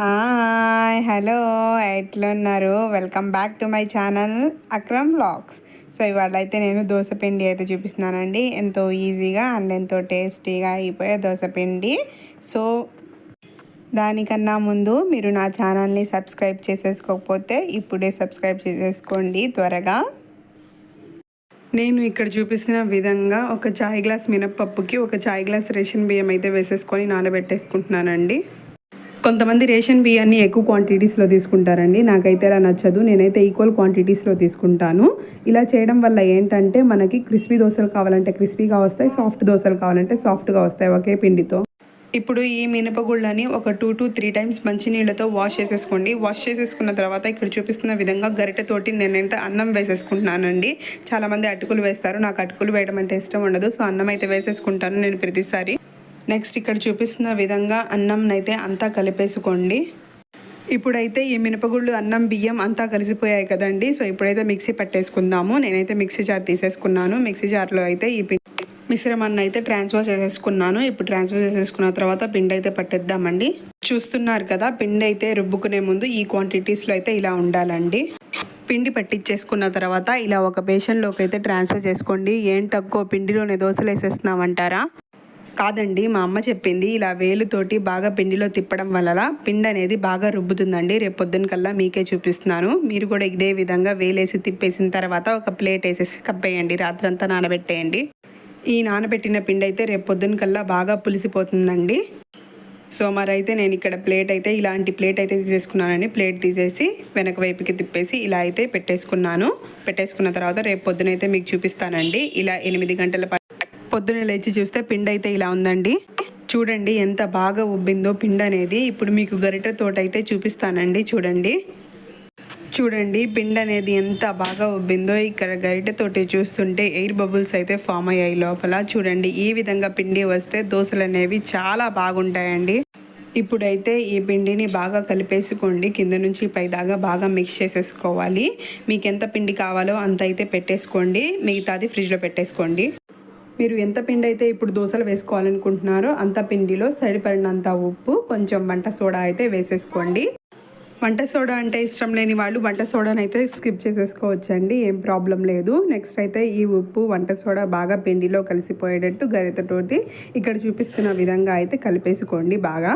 Hi hello ఎట్లున్నారు? Welcome back to my channel Akram blogs so ఇవాళ అయితే నేను దోశపిండి అయితే చూపిస్తున్నానండి. ఎంతో ఈజీగా అండ్ ఎంతో టేస్టీగా అయిపోయే దోశపిండి సో దానికన్నా ముందు మీరు నా ఛానల్ని సబ్స్క్రైబ్ చేసేసుకోకపోతే ఇప్పుడే సబ్స్క్రైబ్ చేసేసుకోండి త్వరగా. నేను ఇక్కడ చూపిస్తున్న విధంగా ఒక చాయ్ గ్లాస్ మినప్పప్పుకి ఒక చాయ్ గ్లాస్ రేషన్ బియ్యం అయితే వేసేసుకొని నానబెట్టేసుకుంటున్నానండి. కొంతమంది రేషన్ బియ్యాన్ని ఎక్కువ క్వాంటిటీస్లో తీసుకుంటారండి. నాకైతే అలా నచ్చదు. నేనైతే ఈక్వల్ క్వాంటిటీస్లో తీసుకుంటాను. ఇలా చేయడం వల్ల ఏంటంటే మనకి క్రిస్పీ దోశలు కావాలంటే క్రిస్పీగా వస్తాయి సాఫ్ట్ దోశలు కావాలంటే సాఫ్ట్గా వస్తాయి ఒకే పిండితో. ఇప్పుడు ఈ మినపగుళ్ళని ఒక టూ టు త్రీ టైమ్స్ మంచినీళ్ళతో వాష్ చేసేసుకోండి. వాష్ చేసేసుకున్న తర్వాత ఇక్కడ చూపిస్తున్న విధంగా గరిటెతోటి నేనైతే అన్నం వేసేసుకుంటున్నానండి. చాలామంది అటుకులు వేస్తారు. నాకు అటుకులు వేయడం అంటే ఇష్టం ఉండదు. సో అన్నం అయితే వేసేసుకుంటాను నేను ప్రతిసారి. నెక్స్ట్ ఇక్కడ చూపిస్తున్న విధంగా అన్నం అయితే అంతా కలిపేసుకోండి. ఇప్పుడైతే ఈ మినపగుళ్ళు అన్నం బియ్యం అంతా కలిసిపోయాయి కదండి. సో ఇప్పుడైతే మిక్సీ పట్టేసుకుందాము. నేనైతే మిక్సీ జార్ తీసేసుకున్నాను. మిక్సీ జార్లో అయితే ఈ పిండి మిశ్రమాన్ని అయితే ట్రాన్స్ఫర్ చేసేసుకున్నాను. ఇప్పుడు ట్రాన్స్ఫర్ చేసేసుకున్న తర్వాత పిండి అయితే పట్టేద్దామండి. చూస్తున్నారు కదా పిండి అయితే రుబ్బుకునే ముందు ఈ క్వాంటిటీస్లో అయితే ఇలా ఉండాలండి. పిండి పట్టించేసుకున్న తర్వాత ఇలా ఒక బేషన్లోకి అయితే ట్రాన్స్ఫర్ చేసుకోండి. ఏంటక్కో పిండిలోనే దోశలు వేసేస్తున్నామంటారా కాదండి మా అమ్మ చెప్పింది ఇలా వేలుతోటి బాగా పిండిలో తిప్పడం వల్ల పిండి అనేది బాగా రుబ్బుతుందండి. రేపు పొద్దున కల్లా మీకే చూపిస్తున్నాను. మీరు కూడా ఇదే విధంగా వేలేసి తిప్పేసిన తర్వాత ఒక ప్లేట్ వేసేసి కప్పేయండి రాత్రంతా నానబెట్టేయండి. ఈ నానబెట్టిన పిండి అయితే రేపు పొద్దున కల్లా బాగా పులిసిపోతుందండి. సో మరైతే నేను ఇక్కడ ప్లేట్ అయితే ఇలాంటి ప్లేట్ అయితే తీసేసుకున్నానండి. ప్లేట్ తీసేసి వెనక వైపుకి తిప్పేసి ఇలా అయితే పెట్టేసుకున్నాను. పెట్టేసుకున్న తర్వాత రేపు పొద్దునైతే మీకు చూపిస్తానండి. ఇలా ఎనిమిది గంటల పొద్దున లేచి చూస్తే పిండి అయితే ఇలా ఉందండి. చూడండి ఎంత బాగా ఉబ్బిందో పిండి అనేది. ఇప్పుడు మీకు గరిటెతోటి అయితే చూపిస్తానండి చూడండి. చూడండి పిండి అనేది ఎంత బాగా ఉబ్బిందో. ఇక్కడ గరిటెతోటి చూస్తుంటే ఎయిర్ బబుల్స్ అయితే ఫామ్ అయ్యాయి లోపల. చూడండి ఈ విధంగా పిండి వస్తే దోశలు అనేవి చాలా బాగుంటాయండి. ఇప్పుడైతే ఈ పిండిని బాగా కలిపేసుకోండి. కింద నుంచి పై దాకా బాగా మిక్స్ చేసేసుకోవాలి. మీకు ఎంత పిండి కావాలో అంత అయితే పెట్టేసుకోండి. మిగతాది ఫ్రిడ్జ్లో పెట్టేసుకోండి. మీరు ఎంత పిండి అయితే ఇప్పుడు దోశలు వేసుకోవాలనుకుంటున్నారో అంత పిండిలో సరిపడినంత ఉప్పు కొంచెం వంట సోడా అయితే వేసేసుకోండి. వంట సోడా అంటే ఇష్టం లేని వాళ్ళు వంట సోడాని అయితే స్కిప్ చేసేసుకోవచ్చండి ఏం ప్రాబ్లం లేదు. నెక్స్ట్ అయితే ఈ ఉప్పు వంట సోడా బాగా పిండిలో కలిసిపోయేటట్టు గరిటతోటి ఇక్కడ చూపిస్తున్న విధంగా అయితే కలిపేసుకోండి బాగా.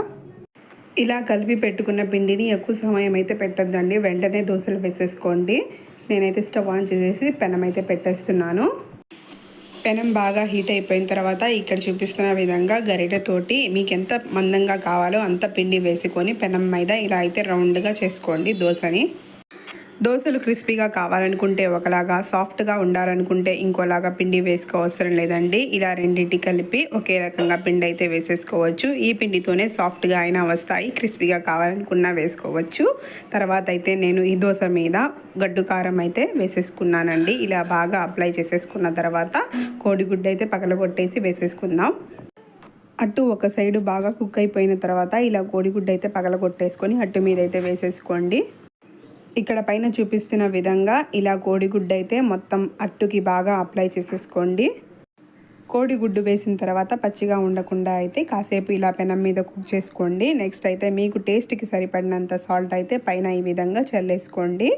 ఇలా కలిపి పెట్టుకున్న పిండిని ఎక్కువ సమయం అయితే పెట్టద్దండి వెంటనే దోశలు వేసేసుకోండి. నేనైతే స్టవ్ ఆన్ చేసేసి పెనం అయితే పెట్టేస్తున్నాను. పెనం బాగా హీట్ అయిపోయిన తర్వాత ఇక్కడ చూపిస్తున్న విధంగా గరిటెతోటి మీకు ఎంత మందంగా కావాలో అంత పిండి వేసుకొని పెనం మీద ఇలా అయితే రౌండ్గా చేసుకోండి దోశని. దోశలు క్రిస్పీగా కావాలనుకుంటే ఒకలాగా సాఫ్ట్గా ఉండాలనుకుంటే ఇంకోలాగా పిండి వేసుకోవసరం లేదండి. ఇలా రెండింటి కలిపి ఒకే రకంగా పిండి అయితే వేసేసుకోవచ్చు. ఈ పిండితోనే సాఫ్ట్గా అయినా వస్తాయి క్రిస్పీగా కావాలనుకున్నా వేసుకోవచ్చు. తర్వాత అయితే నేను ఈ దోశ మీద గడ్డు కారం అయితే వేసేసుకున్నానండి. ఇలా బాగా అప్లై చేసేసుకున్న తర్వాత కోడిగుడ్డు అయితే పగలగొట్టేసి వేసేసుకుందాం. అట్టు ఒక సైడు బాగా కుక్ అయిపోయిన తర్వాత ఇలా కోడిగుడ్డు అయితే పగలగొట్టేసుకొని అట్టు మీద అయితే వేసేసుకోండి. ఇక్కడ పైన చూపిస్తున్న విధంగా ఇలా కోడిగుడ్డు అయితే మొత్తం అట్టుకి బాగా అప్లై చేసేసుకోండి. కోడిగుడ్డు వేసిన తర్వాత పచ్చిగా ఉండకుండా అయితే కాసేపు ఇలా పెనం మీద కుక్ చేసుకోండి. నెక్స్ట్ అయితే మీకు టేస్ట్కి సరిపడినంత సాల్ట్ అయితే పైన ఈ విధంగా చల్లేసుకోండి.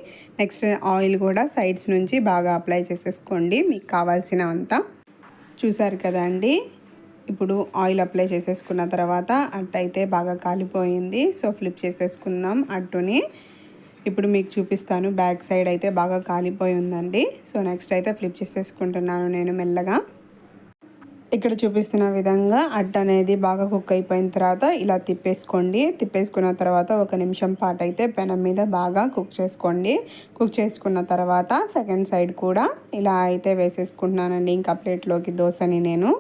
నెక్స్ట్ ఆయిల్ కూడా సైడ్స్ నుంచి బాగా అప్లై చేసేసుకోండి. మీకు కావాల్సిన అంతా. చూసారు కదా అండి? ఇప్పుడు ఆయిల్ అప్లై చేసేసుకున్న తర్వాత అట్టయితే బాగా కాలిపోయింది. సో ఫ్లిప్ చేసేసుకుందాం అట్టుని. ఇప్పుడు మీకు చూపిస్తాను. బ్యాక్ సైడ్ అయితే బాగా కాలిపోయి ఉందండి. సో నెక్స్ట్ అయితే ఫ్లిప్ చేసేసుకుంటున్నాను నేను మెల్లగా. ఇక్కడ చూపిస్తున్న విధంగా అట్ట అనేది బాగా కుక్ అయిపోయిన తర్వాత ఇలా తిప్పేసుకోండి. తిప్పేసుకున్న తర్వాత ఒక నిమిషం పాటు అయితే పెనం మీద బాగా కుక్ చేసుకోండి. కుక్ చేసుకున్న తర్వాత సెకండ్ సైడ్ కూడా ఇలా అయితే వేసేసుకుంటున్నానండి. ఇంకా ప్లేట్లోకి దోశని నేను.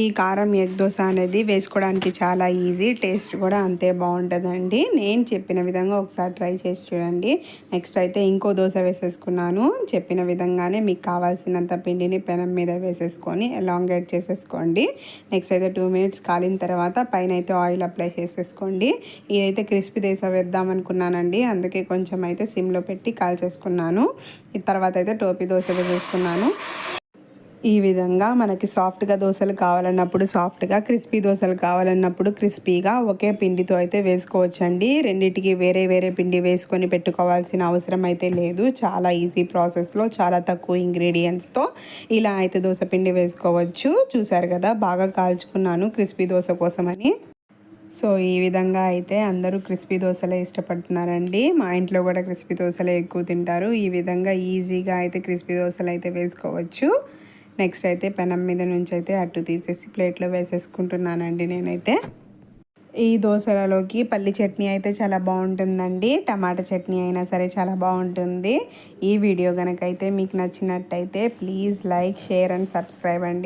ఈ కారం ఎగ్ దోశ అనేది వేసుకోవడానికి చాలా ఈజీ టేస్ట్ కూడా అంతే బాగుంటుందండి. నేను చెప్పిన విధంగా ఒకసారి ట్రై చేసి చూడండి. నెక్స్ట్ అయితే ఇంకో దోశ వేసేసుకున్నాను. చెప్పిన విధంగానే మీకు కావాల్సినంత పిండిని పెనం మీద వేసేసుకొని ఎలాంగేట్ చేసేసుకోండి. నెక్స్ట్ అయితే టూ మినిట్స్ కాలిన తర్వాత పైన అయితే ఆయిల్ అప్లై చేసేసుకోండి. ఇదైతే క్రిస్పీ దోశ వేద్దాం అనుకున్నానండి. అందుకే కొంచెం అయితే సిమ్లో పెట్టి కాల్చేసుకున్నాను. తర్వాత అయితే టోపీ దోశ వేసేసుకున్నాను. ఈ విధంగా మనకి సాఫ్ట్గా దోశలు కావాలన్నప్పుడు సాఫ్ట్గా క్రిస్పీ దోశలు కావాలన్నప్పుడు క్రిస్పీగా ఒకే పిండితో అయితే వేసుకోవచ్చండి. రెండింటికి వేరే వేరే పిండి వేసుకొని పెట్టుకోవాల్సిన అవసరం అయితే లేదు. చాలా ఈజీ ప్రాసెస్లో చాలా తక్కువ ఇంగ్రీడియంట్స్తో ఇలా అయితే దోశ పిండి వేసుకోవచ్చు. చూసారు కదా బాగా కాల్చుకున్నాను క్రిస్పీ దోశ కోసమని. సో ఈ విధంగా అయితే అందరూ క్రిస్పీ దోశలే ఇష్టపడుతున్నారండి. మా ఇంట్లో కూడా క్రిస్పీ దోశలే ఎక్కువ తింటారు. ఈ విధంగా ఈజీగా అయితే క్రిస్పీ దోశలు అయితే వేసుకోవచ్చు. నెక్స్ట్ అయితే పెనం మీద నుంచి అయితే అట్టు తీసేసి ప్లేట్లో వేసేసుకుంటున్నానండి నేనైతే. ఈ దోశలలోకి పల్లి చట్నీ అయితే చాలా బాగుంటుందండి. టమాటా చట్నీ అయినా సరే చాలా బాగుంటుంది. ఈ వీడియో కనుక అయితే మీకు నచ్చినట్టయితే please like share and subscribe అండి.